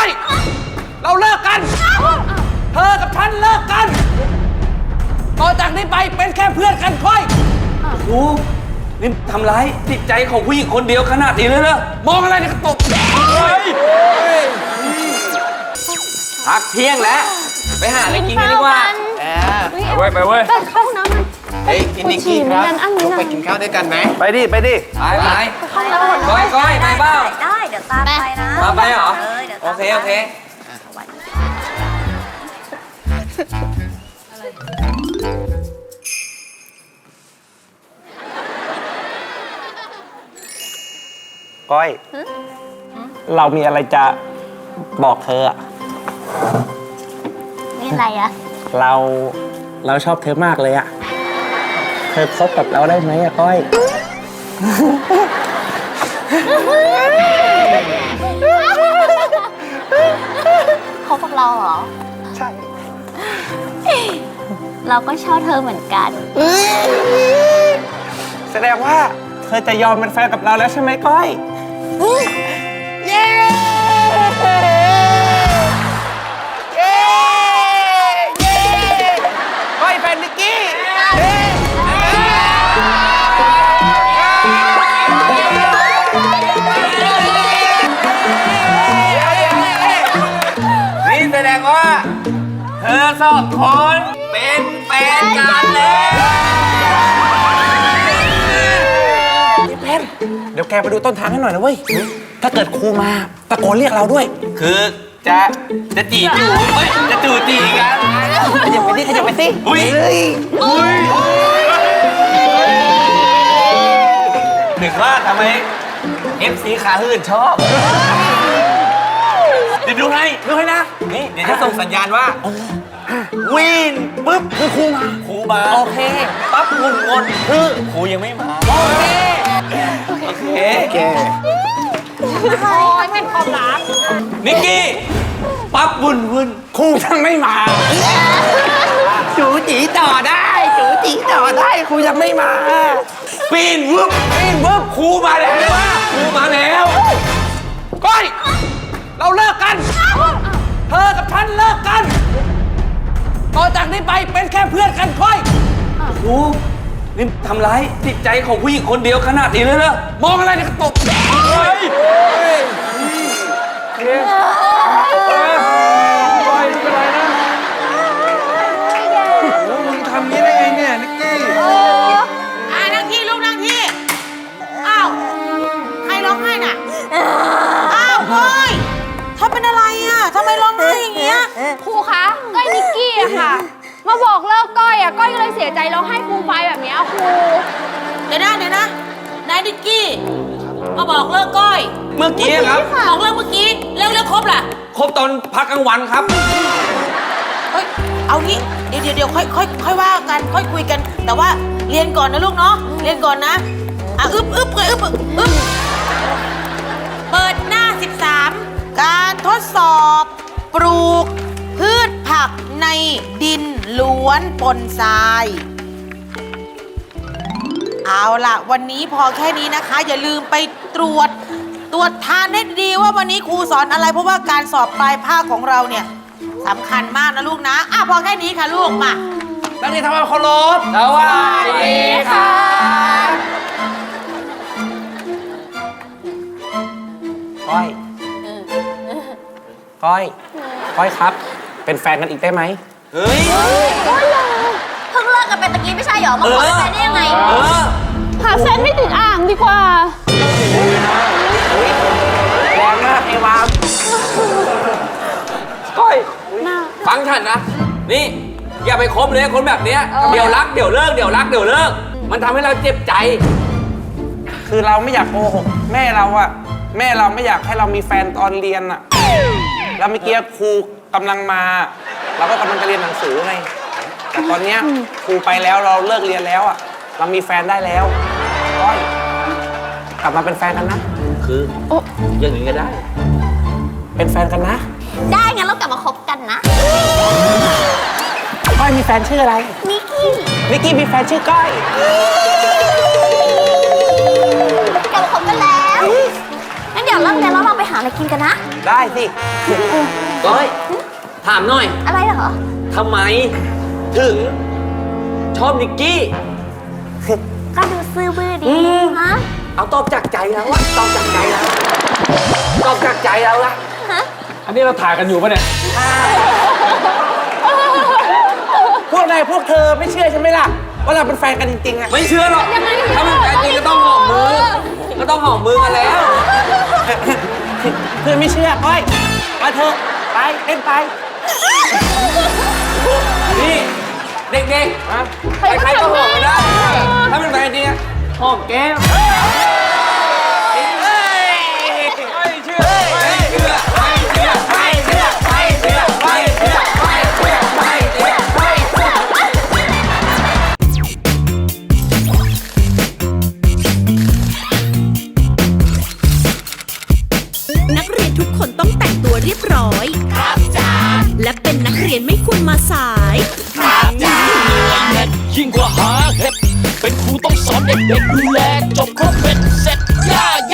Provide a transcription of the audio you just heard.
ก้อยเราเลิกกัน เธอกับฉันเลิกกัน ต่อจากนี้ไปเป็นแค่เพื่อนกันก้อยลูกนี่ทำร้ายจิตใจของผู้หญิงคนเดียวขนาดนี้เลยเหรอมองอะไรเนี่ยกระตกพักเที่ยงแล้ว ไปหาอะไรกินกันดีกว่า ไปเว้ยไปเว้ยไปเข้าห้องน้ำมัน เฮ้ยพี่นิกกี้ครับอันนี้ลงนะไปกินข้าวด้วยกันไหมไปดิ ไปดิ ไปไปห้องน้ำหมดก้อยก้อยไปเปล่าได้เดี๋ยวตามไปนะมาไปเหรอเออเดี๋ยวโอตามเคโอเคสวัสดีก้อย เรามีอะไรจะบอกเธออะนี่อะไรอะเราเราชอบเธอมากเลยอะ เธอคบกับเราได้ไหมอะก้อยเขากับเราเหรอ ใช่ เราก็ชอบเธอเหมือนกัน แสดงว่าเธอจะยอมเป็นแฟนกับเราแล้วใช่ไหมก้อย เย้ เย้ เย้ก้อยแฟนนิกกี้ เธอสองคนเป็นแฟนกันแล้วเดี๋ยวแกไปดูต้นทางให้หน่อยนะเว้ย ถ้าเกิดครูมาตะโกนเรียกเราด้วย คือจะจะจีจูเฮ้ยจะจูจีกันขยับไปสิขยับไปสิอุ้ยเฮ้ยอุ้ยถึงว่าทำไม FC ขาหื่นชอบเดี๋ยวดูให้ดูให้นะ นี่เดี๋ยวจะส่งสัญญาณว่าวินปุ๊บคือครูมาครูมาโอเคปั๊บงนงนคือครูยังไม่มา โอเค โอเคแกนิกกี้ปั๊บวุ่นวุ่นครูยังไม่มาจูจีต่อได้จูจีต่อได้ครูยังไม่มาปีนวึบปีนวึบครูมาแล้วครูมาแล้วก้อย เราเลิกกัน เธอกับฉันเลิกกันต่อจากนี้ไปเป็นแค่เพื่อนกันก้อยลูกนี่ทำร้ายจิตใจของผู้หญิงคนเดียวขนาดนี้เลยเหรอมองอะไรเนี่ยกระตกเฮ้ย ก้อยอะก้อยก็เลยเสียใจร้องไห้ฟูมไฟายแบบเนี้ยครู เดี๋ยวนะเดี๋ยวนะนายดิกกี้มาบอกเลิกก้อยเมื่อกี้ครับ บอกเลิกเมื่อกี้เลิกเลิกครบล่ะครบตอนพักกลางวันครับ เฮ้ยเอางี้เดี๋ยวเดี๋ยวเดี๋ยวค่อยค่อยค่อยว่ากันค่อยคุยกัน แต่ว่าเรียนก่อนนะลูกเนาะเรียนก่อนนะอะอึ๊บอึ๊บเลยอึ๊บอึ๊บอึ๊บเปิดหน้า 13 การทดสอบ ปลูกพืชผักในดิน ล้วนปนทราย เอาล่ะ วันนี้พอแค่นี้นะคะ อย่าลืมไปตรวจตรวจทานให้ดีว่าวันนี้ครูสอนอะไร เพราะว่าการสอบปลายภาคของเราเนี่ยสำคัญมากนะลูกนะอะพอแค่นี้ค่ะลูกมานักเรียนทำความเคารพสวัสดีค่ะก้อยก้อยก้อยครับ เป็นแฟนกันอีกได้ไหม เฮ้ยเพิ่งเลิกกันไปตะกี้ไม่ใช่เหรอมาขอเป็นแฟนได้ยังไง เออ หาเส้นไม่ติดอ่างดีกว่า แรงมากไอ้วามก้อยฟังฉันนะ นี่ อย่าไปคบเลยคนแบบเนี้ย เดี๋ยวรัก เดี๋ยวเลิก เดี๋ยวรัก เดี๋ยวเลิก มันทำให้เราเจ็บใจ คือเราไม่อยากโกหกแม่เราอะแม่เราไม่อยากให้เรามีแฟนตอนเรียนอะแล้วเมื่อกี้ครูกำลังมา เราก็กำลังจะเรียนหนังสือไงแต่ตอนเนี้ยครูไปแล้วเราเลิกเรียนแล้วอะเรามีแฟนได้แล้วก้อยกลับมาเป็นแฟนกันนะ คืออย่างนี้ก็ได้ เป็นแฟนกันนะได้งั้นเรากลับมาคบกันนะ ก้อยมีแฟนชื่ออะไรนิกกี้ นิกกี้มีแฟนชื่อก้อย กลับมาคบกันแล้วงั้นเดี๋ยวเดี๋ยวเลิกเรียนแล้วเราไปหาอะไรกินกันนะ ได้สิ ก้อยถามหน่อยอะไรเหรอ ทำไม ถึง ชอบนิกกี้ ก็ดูซื่อบื้อดีฮะ เอาตอบจากใจแล้วอะตอบจากใจแล้วตอบจากใจแล้วละอันนี้เราถ่ายกันอยู่ปะเนี่ย พวกนายพวกเธอไม่เชื่อใช่ไหมล่ะ ว่าเราเป็นแฟนกันจริงๆอะไม่เชื่อหรอกถ้าเป็นแฟนจริงก็ต้องหอมมือ ก็ต้องหอมมือกันแล้วเธอไม่เชื่อก้อยมาเธอะไปเต้นไป นี่เด็กๆฮะใครก็หอมกัได้ ถ้าเป็นแฟนจริงอหอมแก้มนักเรียนทุกคนต้องแต่งตัวเรียบร้อย ครับ สายหาเนื้อแน่นยิ่งกว่าหาเห็ดเป็นครูต้องสอนเด็กๆดูแล